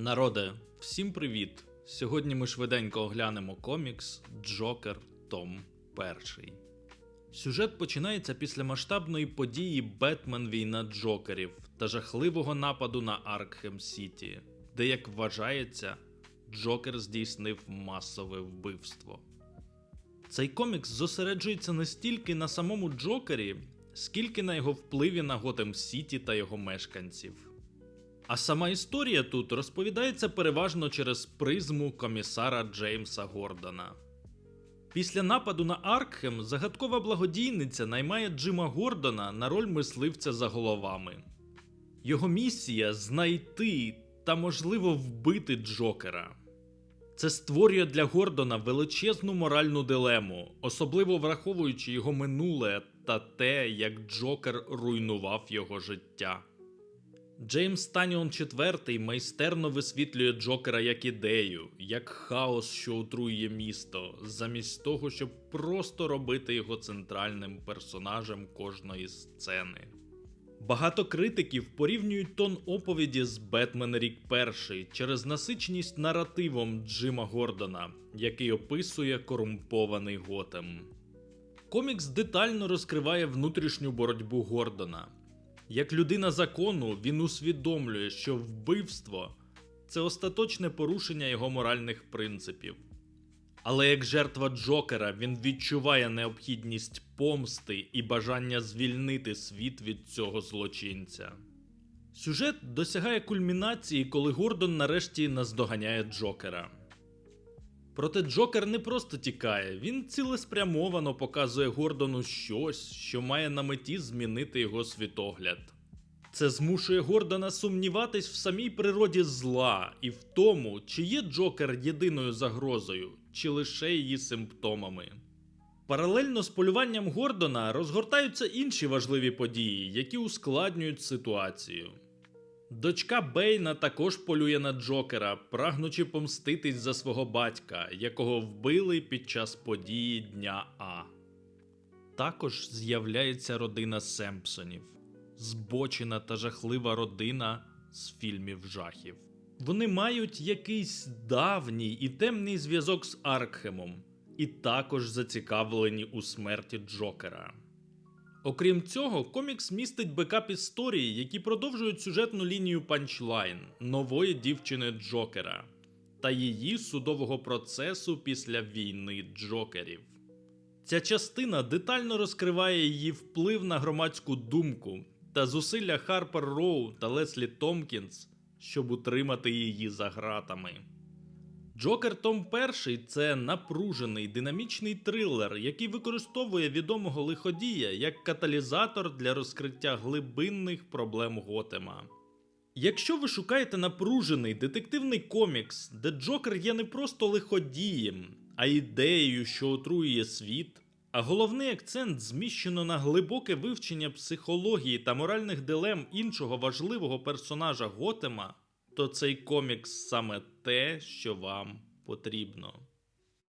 Народе, всім привіт! Сьогодні ми швиденько оглянемо комікс Джокер Том Перший. Сюжет починається після масштабної події Бетмен Війна Джокерів та жахливого нападу на Аркхем Сіті, де, як вважається, Джокер здійснив масове вбивство. Цей комікс зосереджується не стільки на самому Джокері, скільки на його впливі на Готем Сіті та його мешканців. А сама історія тут розповідається переважно через призму комісара Джеймса Гордона. Після нападу на Аркхем загадкова благодійниця наймає Джима Гордона на роль мисливця за головами. Його місія знайти та, можливо, вбити Джокера. Це створює для Гордона величезну моральну дилему, особливо враховуючи його минуле та те, як Джокер руйнував його життя. Джеймс Таніон IV майстерно висвітлює Джокера як ідею, як хаос, що отруює місто, замість того, щоб просто робити його центральним персонажем кожної сцени. Багато критиків порівнюють тон оповіді з Бетмен Рік Перший через насиченість наративом Джима Гордона, який описує корумпований Готем. Комікс детально розкриває внутрішню боротьбу Гордона. Як людина закону, він усвідомлює, що вбивство це остаточне порушення його моральних принципів. Але як жертва Джокера він відчуває необхідність помсти і бажання звільнити світ від цього злочинця. Сюжет досягає кульмінації, коли Гордон нарешті наздоганяє Джокера. Проте Джокер не просто тікає, він цілеспрямовано показує Гордону щось, що має на меті змінити його світогляд. Це змушує Гордона сумніватись в самій природі зла і в тому, чи є Джокер єдиною загрозою, чи лише її симптомами. Паралельно з полюванням Гордона розгортаються інші важливі події, які ускладнюють ситуацію. Дочка Бейна також полює на Джокера, прагнучи помститись за свого батька, якого вбили під час події Дня А. Також з'являється родина Семпсонів, збочена та жахлива родина з фільмів жахів. Вони мають якийсь давній і темний зв'язок з Аркхемом, і також зацікавлені у смерті Джокера. Окрім цього, комікс містить бекап історії, які продовжують сюжетну лінію панчлайн нової дівчини Джокера та її судового процесу після війни Джокерів. Ця частина детально розкриває її вплив на громадську думку та зусилля Харпер Роу та Леслі Томкінс, щоб утримати її за ґратами. Джокер Том Перший це напружений динамічний трилер, який використовує відомого лиходія як каталізатор для розкриття глибинних проблем Готема. Якщо ви шукаєте напружений детективний комікс, де Джокер є не просто лиходієм, а ідеєю, що отруює світ, а головний акцент зміщено на глибоке вивчення психології та моральних дилем іншого важливого персонажа Готема, то цей комікс саме те, що вам потрібно.